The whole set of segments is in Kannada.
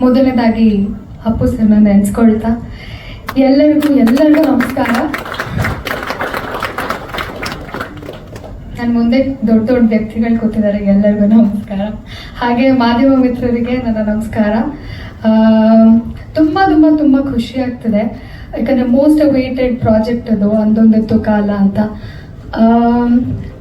ಮೊದಲನೇದಾಗಿ ಅಪ್ಪು ಸರ್ನ ನೆನೆಸ್ಕೊಳ್ತಾ. ಎಲ್ಲರಿಗೂ ಎಲ್ಲರಿಗೂ ನಮಸ್ಕಾರ. ನನ್ನ ಮುಂದೆ ದೊಡ್ಡ ದೊಡ್ಡ ವ್ಯಕ್ತಿಗಳು ಕೂತಿದ್ದಾರೆ ಎಲ್ಲರಿಗೂ ನಮಸ್ಕಾರ. ಹಾಗೆ ಮಾಧ್ಯಮ ಮಿತ್ರರಿಗೆ ನನ್ನ ನಮಸ್ಕಾರ. ತುಂಬ ತುಂಬಾ ತುಂಬಾ ಖುಷಿ ಆಗ್ತಿದೆ. ಯಾಕಂದ್ರೆ ಮೋಸ್ಟ್ ಅವೇಟೆಡ್ ಪ್ರಾಜೆಕ್ಟ್ ಅದು ಒಂದೊಂದತ್ತು ಕಾಲ ಅಂತ.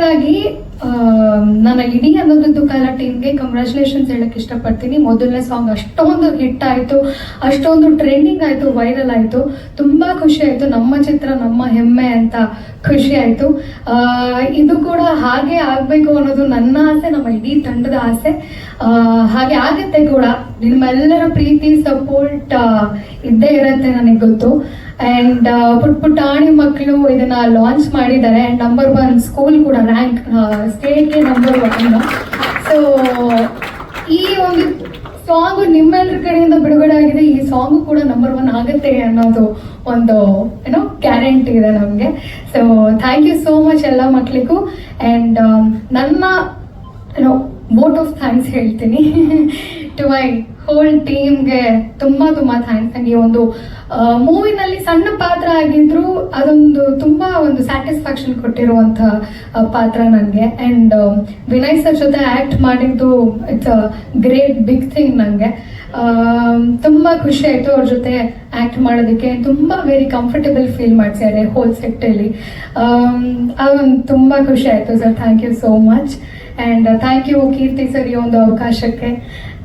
ಆ, ಅನ್ನೋದದ್ದು ಕಾಲ ಟೀಮ್ಗೆ ಕಂಗ್ರ್ಯಾಚುಲೇಷನ್ಸ್ ಹೇಳಕ್ಕೆ ಇಷ್ಟಪಡ್ತೀನಿ. ಮೊದಲನೇ ಸಾಂಗ್ ಅಷ್ಟೊಂದು ಹಿಟ್ ಆಯ್ತು, ಅಷ್ಟೊಂದು ಟ್ರೆಂಡಿಂಗ್ ಆಯ್ತು ವೈರಲ್ ಆಯ್ತು. ತುಂಬಾ ಖುಷಿ ಆಯ್ತು. ನಮ್ಮ ಚಿತ್ರ, ನಮ್ಮ ಹೆಮ್ಮೆ ಅಂತ ಖುಷಿ ಆಯಿತು. ಇದು ಕೂಡ ಹಾಗೆ ಆಗಬೇಕು ಅನ್ನೋದು ನನ್ನ ಆಸೆ, ನಮ್ಮ ಇಡೀ ತಂಡದ ಆಸೆ. ಹಾಗೆ ಆಗುತ್ತೆ ಕೂಡ. ನಿಮ್ಮೆಲ್ಲರ ಪ್ರೀತಿ ಸಪೋರ್ಟ್ ಇದ್ದೇ ಇರುತ್ತೆ ನನಗೆ ಗೊತ್ತು. ಆ್ಯಂಡ್ ಪುಟ್ ಪುಟಾಣಿ ಮಕ್ಕಳು ಇದನ್ನ ಲಾಂಚ್ ಮಾಡಿದ್ದಾರೆ. ಆ್ಯಂಡ್ ನಂಬರ್ ಒನ್ ಸ್ಕೂಲ್ ಕೂಡ ರ್ಯಾಂಕ್ ಸ್ಟೇಟ್ಗೆ ನಂಬರ್ ಒನ್ ಸೊ ಈ ಒಂದು ಸಾಂಗು ನಿಮ್ಮೆಲ್ಲರ ಕಡೆಯಿಂದ ಬಿಡುಗಡೆ ಆಗಿದೆ. ಈ ಸಾಂಗು ಕೂಡ ನಂಬರ್ ಒನ್ ಆಗುತ್ತೆ ಅನ್ನೋದು ಒಂದು ಏನೋ ಗ್ಯಾರಂಟಿ ಇದೆ ನಮಗೆ. So thank you so much ಎಲ್ಲ ಮಕ್ಕಳಿಗೂ ಆ್ಯಂಡ್ ನನ್ನ ಏನೋ ವೋಟ್ ಆಫ್ ಥ್ಯಾಂಕ್ಸ್ ಹೇಳ್ತೀನಿ. ಟು ಮೈ ಹೋಲ್ ಟೀಮ್ಗೆ ತುಂಬಾ ತುಂಬಾ ಥ್ಯಾಂಕ್ಸ್ ನನಗೆ ಒಂದು ಮೂವಿನಲ್ಲಿ ಸಣ್ಣ ಪಾತ್ರ ಆಗಿದ್ರು ಅದೊಂದು ತುಂಬಾ ಒಂದು ಸ್ಯಾಟಿಸ್ಫ್ಯಾಕ್ಷನ್ ಕೊಟ್ಟಿರುವಂತ ಪಾತ್ರ ನನಗೆ ಅಂಡ್ ವಿನಯ್ ಸರ್ ಜೊತೆ ಆಕ್ಟ್ ಮಾಡಿದ್ದು it's a great big thing ನನಗೆ ತುಂಬ ಖುಷಿ ಆಯ್ತು ಅವ್ರ ಜೊತೆ ಆ್ಯಕ್ಟ್ ಮಾಡೋದಕ್ಕೆ. ತುಂಬ ವೆರಿ ಕಂಫರ್ಟಬಲ್ ಫೀಲ್ ಮಾಡ್ಸಿದ್ದಾರೆ ಹೋಲ್ ಸೆಟ್ಟಲ್ಲಿ ಅದೊಂದು ತುಂಬ ಖುಷಿ ಆಯ್ತು sir. Thank you so much and thank you Keerthi sir ಈ ಒಂದು ಅವಕಾಶಕ್ಕೆ.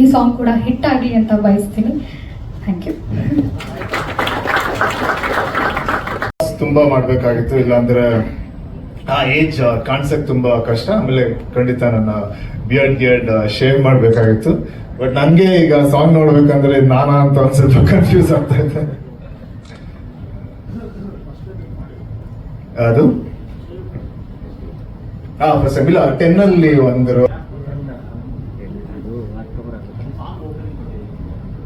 ಈ ಸಾಂಗ್ ಕೂಡ ಹಿಟ್ ಆಗಲಿ ಅಂತ ಬಯಸ್ತೀನಿ ಥ್ಯಾಂಕ್ ಯು ತುಂಬಾ ಮಾಡಬೇಕಾಗಿತ್ತು, ಇಲ್ಲಾಂದ್ರೆ ಆ ಏಜ್ ಕಾಣಿಸಕ್ ತುಂಬಾ ಕಷ್ಟ. ಆಮೇಲೆ ಖಂಡಿತ ನನ್ನ ಬಿಯರ್ಡ್ ಗಿಯರ್ಡ್ ಶೇವ್ ಮಾಡ್ಬೇಕಾಗಿತ್ತು. ಬಟ್ ನನಗೆ ಈಗ ಸಾಂಗ್ ನೋಡ್ಬೇಕಂದ್ರೆ ನಾನಾ ಅಂತ ಒಂದ್ ಸ್ವಲ್ಪ ಕನ್ಫ್ಯೂಸ್ ಆಗ್ತಾ ಇದೆ ಅದು? ಹಾ ಫಸ್ಟ್ ಟೆನ್ ಅಲ್ಲಿ ಒಂದು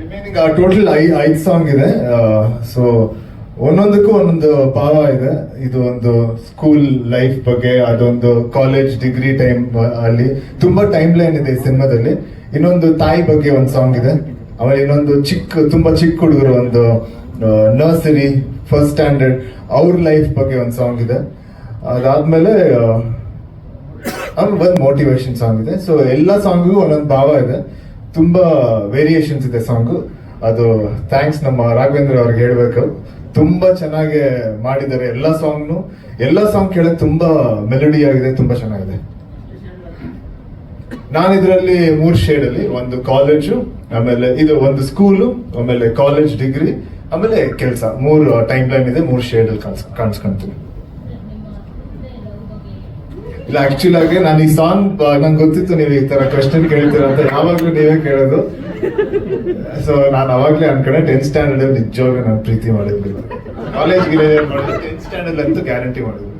ರಿಮೈನಿಂಗ್ ಟೋಟಲ್ ಐ ಐದು ಸಾಂಗ್ ಇದೆ. ಸೊ ಒಂದೊಂದಕ್ಕೂ ಒಂದೊಂದು ಭಾವ ಇದೆ. ಇದು ಒಂದು ಸ್ಕೂಲ್ ಲೈಫ್ ಬಗ್ಗೆ, ಅದೊಂದು ಕಾಲೇಜ್ ಡಿಗ್ರಿ ಟೈಮ್ ಅಲ್ಲಿ ತುಂಬಾ ಟೈಮ್ ಲೈನ್ ಇದೆ ಈ ಸಿನಿಮಾದಲ್ಲಿ. ಇನ್ನೊಂದು ತಾಯಿ ಬಗ್ಗೆ ಒಂದು ಸಾಂಗ್ ಇದೆ. ಆಮೇಲೆ ಇನ್ನೊಂದು ಚಿಕ್ಕ, ತುಂಬಾ ಚಿಕ್ಕ ಹುಡುಗರು, ಒಂದು ನರ್ಸರಿ ಫಸ್ಟ್ ಸ್ಟ್ಯಾಂಡರ್ಡ್ ಅವ್ರ ಲೈಫ್ ಬಗ್ಗೆ ಒಂದು ಸಾಂಗ್ ಇದೆ. ಅದಾದ್ಮೇಲೆ ಒಂದು ಮೋಟಿವೇಶನ್ ಸಾಂಗ್ ಇದೆ. ಸೊ ಎಲ್ಲ ಸಾಂಗ್ಗೂ ಒಂದೊಂದು ಭಾವ ಇದೆ. ತುಂಬಾ ವೇರಿಯೇಷನ್ಸ್ ಇದೆ ಸಾಂಗ್ ಅದು ಥ್ಯಾಂಕ್ಸ್ ನಮ್ಮ ರಾಘವೇಂದ್ರ ಅವ್ರಿಗೆ ಹೇಳ್ಬೇಕು. ತುಂಬಾ ಚೆನ್ನಾಗಿ ಮಾಡಿದ್ದಾರೆ ಎಲ್ಲ ಸಾಂಗ್ನು ಎಲ್ಲ ಸಾಂಗ್ ಕೇಳಕ್ಕೆ ತುಂಬಾ ಮೆಲಡಿ ಆಗಿದೆ, ತುಂಬಾ ಚೆನ್ನಾಗಿದೆ. ನಾನು ಇದರಲ್ಲಿ ಮೂರು ಶೇಡ್ ಅಲ್ಲಿ, ಒಂದು ಕಾಲೇಜು ಆಮೇಲೆ ಇದು ಒಂದು ಸ್ಕೂಲು ಆಮೇಲೆ ಕಾಲೇಜ್ ಡಿಗ್ರಿ ಆಮೇಲೆ ಕೆಲಸ. ಮೂರು ಟೈಮ್ ಲೈನ್ ಇದೆ, ಮೂರು ಶೇಡ್ ಅಲ್ಲಿ ಕಾಣಿಸ್ ಕಾಣಿಸ್ಕೊಂತೀನಿ ಇಲ್ಲ ಆಕ್ಚುಲ್ ಆಗಿ ನಾನು ಈ ಸಾಂಗ್ ನಂಗೆ ಗೊತ್ತಿತ್ತು ನೀವು ಈ ತರ ಕ್ವಶನ್ ಕೇಳ್ತೀರ ಅಂತ ಯಾವಾಗ್ಲೂ ನೀವೇ ಕೇಳೋದು. ಸೊ ನಾನು ಅವಾಗ್ಲೇ ಅನ್ಕೊಂಡೆ ಟೆಂತ್ ಸ್ಟ್ಯಾಂಡರ್ಡ್ ನಿಜವಾಗ್ಲೂ ನಾನು ಪ್ರೀತಿ ಮಾಡಿದ್ವಿ ಕಾಲೇಜ್ ಟೆಂತ್ ಸ್ಟ್ಯಾಂಡರ್ಡ್ ಅಂತೂ ಗ್ಯಾರಂಟಿ ಮಾಡಿದ್ವಿ